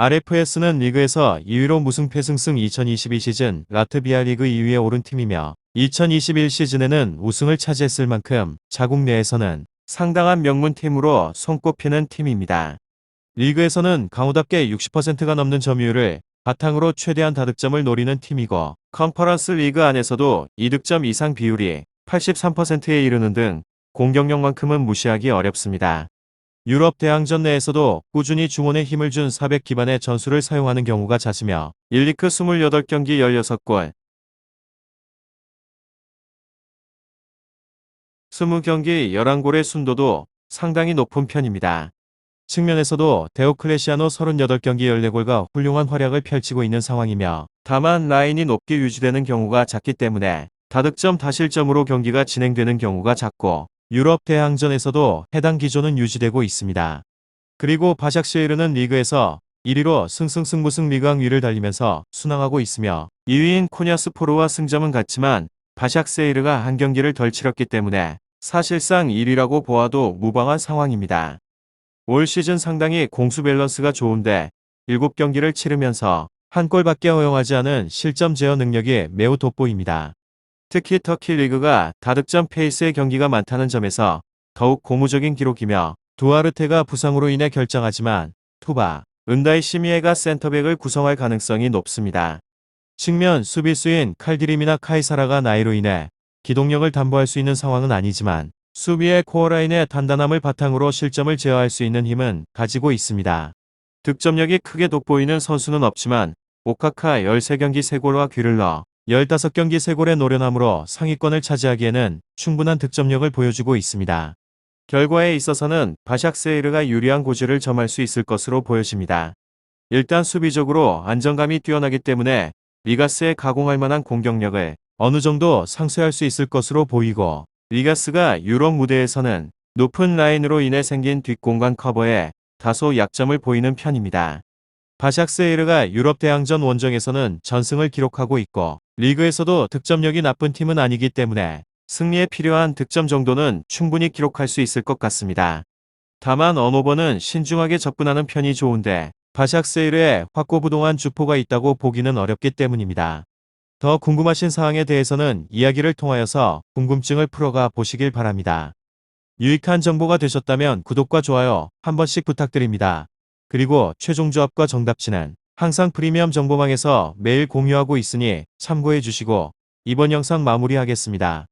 RFS는 리그에서 2위로 무승패 승승 2022 시즌 라트비아 리그 2위에 오른 팀이며 2021 시즌에는 우승을 차지했을 만큼 자국 내에서는 상당한 명문팀으로 손꼽히는 팀입니다. 리그에서는 강호답게 60%가 넘는 점유율을 바탕으로 최대한 다득점을 노리는 팀이고 컨퍼런스 리그 안에서도 이득점 이상 비율이 83%에 이르는 등 공격력만큼은 무시하기 어렵습니다. 유럽 대항전 내에서도 꾸준히 중원에 힘을 준 400 기반의 전술을 사용하는 경우가 잦으며 1, 2크 28경기 16골, 20경기 11골의 순도도 상당히 높은 편입니다. 측면에서도 데오클레시아노 38경기 14골과 훌륭한 활약을 펼치고 있는 상황이며 다만 라인이 높게 유지되는 경우가 작기 때문에 다득점 다실점으로 경기가 진행되는 경우가 작고 유럽 대항전에서도 해당 기조는 유지되고 있습니다. 그리고 바샥시에르는 리그에서 1위로 승승승무승 리그왕 위를 달리면서 순항하고 있으며 2위인 코냐스포르와 승점은 같지만 바샥세이르가 한 경기를 덜 치렀기 때문에 사실상 1위라고 보아도 무방한 상황입니다. 올 시즌 상당히 공수 밸런스가 좋은데 7경기를 치르면서 한 골밖에 허용하지 않은 실점 제어 능력이 매우 돋보입니다. 특히 터키 리그가 다득점 페이스의 경기가 많다는 점에서 더욱 고무적인 기록이며 두아르테가 부상으로 인해 결정하지만 투바, 은다이 시미에가 센터백을 구성할 가능성이 높습니다. 측면 수비수인 칼디림이나 카이사라가 나이로 인해 기동력을 담보할 수 있는 상황은 아니지만 수비의 코어라인의 단단함을 바탕으로 실점을 제어할 수 있는 힘은 가지고 있습니다. 득점력이 크게 돋보이는 선수는 없지만 오카카 13경기 3골과 귀를 넣어 15경기 3골의 노련함으로 상위권을 차지하기에는 충분한 득점력을 보여주고 있습니다. 결과에 있어서는 바샥세이르가 유리한 고지를 점할 수 있을 것으로 보여집니다. 일단 수비적으로 안정감이 뛰어나기 때문에 리가스에 가공할 만한 공격력을 어느 정도 상쇄할 수 있을 것으로 보이고 리가스가 유럽 무대에서는 높은 라인으로 인해 생긴 뒷공간 커버에 다소 약점을 보이는 편입니다. 바샥세이르가 유럽 대항전 원정에서는 전승을 기록하고 있고 리그에서도 득점력이 나쁜 팀은 아니기 때문에 승리에 필요한 득점 정도는 충분히 기록할 수 있을 것 같습니다. 다만 언오버는 신중하게 접근하는 편이 좋은데 바샥세이르에 확고부동한 주포가 있다고 보기는 어렵기 때문입니다. 더 궁금하신 사항에 대해서는 이야기를 통하여서 궁금증을 풀어가 보시길 바랍니다. 유익한 정보가 되셨다면 구독과 좋아요 한 번씩 부탁드립니다. 그리고 최종 조합과 정답치는 항상 프리미엄 정보망에서 매일 공유하고 있으니 참고해 주시고 이번 영상 마무리하겠습니다.